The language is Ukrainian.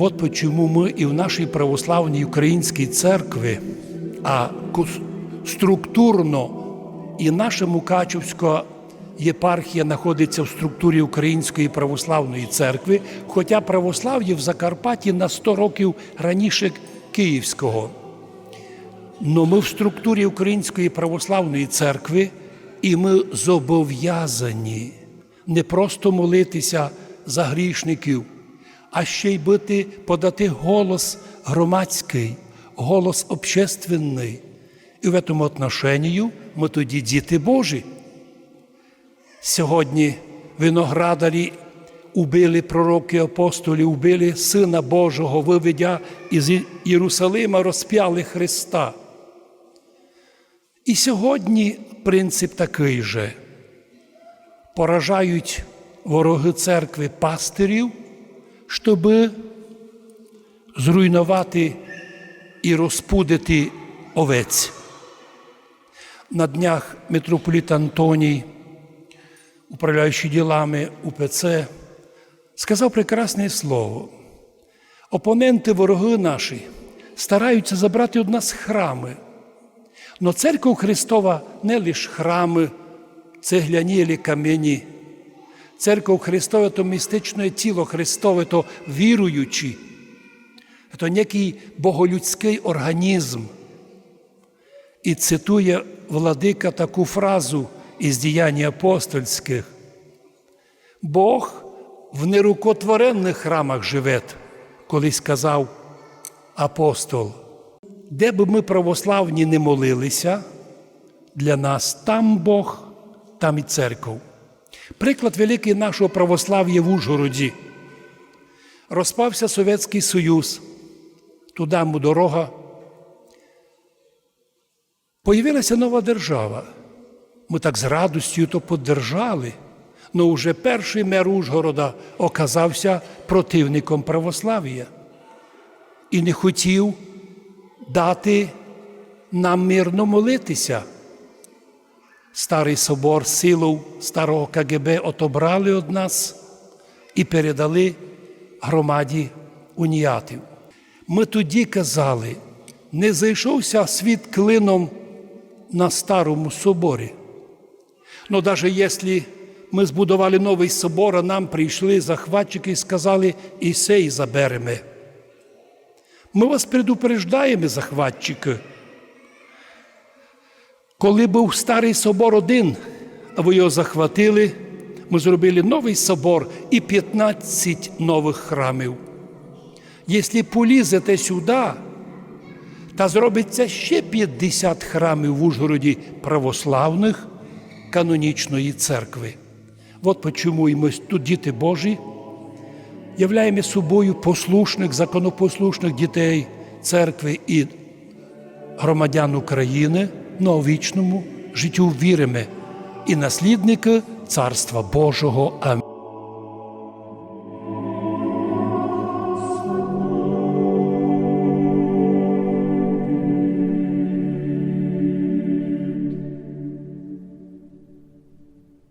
Вот почему мы и в нашей православной украинской церкви, а структурно і наша Мукачівська єпархія знаходиться в структурі Української православної церкви, хоча православ'я в Закарпатті на 100 років раніше Київського. Но ми в структурі Української православної церкви, і ми зобов'язані не просто молитися за грішників, а ще й бити, подати голос громадський, голос общественний. І в цьому отношенні ми тоді діти Божі. Сьогодні виноградарі убили пророки апостолі, убили Сина Божого, виведя із Єрусалима, розп'яли Христа. І сьогодні принцип такий же. Поражають вороги церкви пастирів, щоб зруйнувати і розпудити овець. На днях митрополіт Антоній, управляючий ділами УПЦ, сказав прекрасне слово. Опоненти, вороги наші, стараються забрати від нас храми. Но церква Христова не лише храми, цегляні або кам'яні. Церква Христова то містичне тіло Христове, то віруючі, то некий боголюдський організм. І цитує владика таку фразу із діянь апостольських. Бог в нерукотворених храмах живе, колись сказав апостол. Де би ми православні не молилися, для нас там Бог, там і церков. Приклад великий нашого православ'я в Ужгороді. Розпався Совєтський Союз, туди йому дорога. Появилася нова держава. Ми так з радістю то поддержали. Но вже перший мер Ужгорода оказався противником православ'я і не хотів дати нам мирно молитися. Старий собор силу старого КГБ отобрали від нас і передали громаді уніатів. Ми тоді казали, не зайшовся світ клином на старому соборі. Ну, навіть якщо ми збудували новий собор, а нам прийшли захватчики і сказали, і сей заберемо. Ми вас предупреждаємо, захватчики. Коли був старий собор один, а ви його захватили, ми зробили новий собор і 15 нових храмів. Якщо полізете сюди, та зробиться ще 50 храмів в Ужгороді православних канонічної церкви. От чому і ми тут діти Божі являємо собою послушних, законопослушних дітей церкви і громадян України на життю віримо і наслідники Царства Божого. Амінь.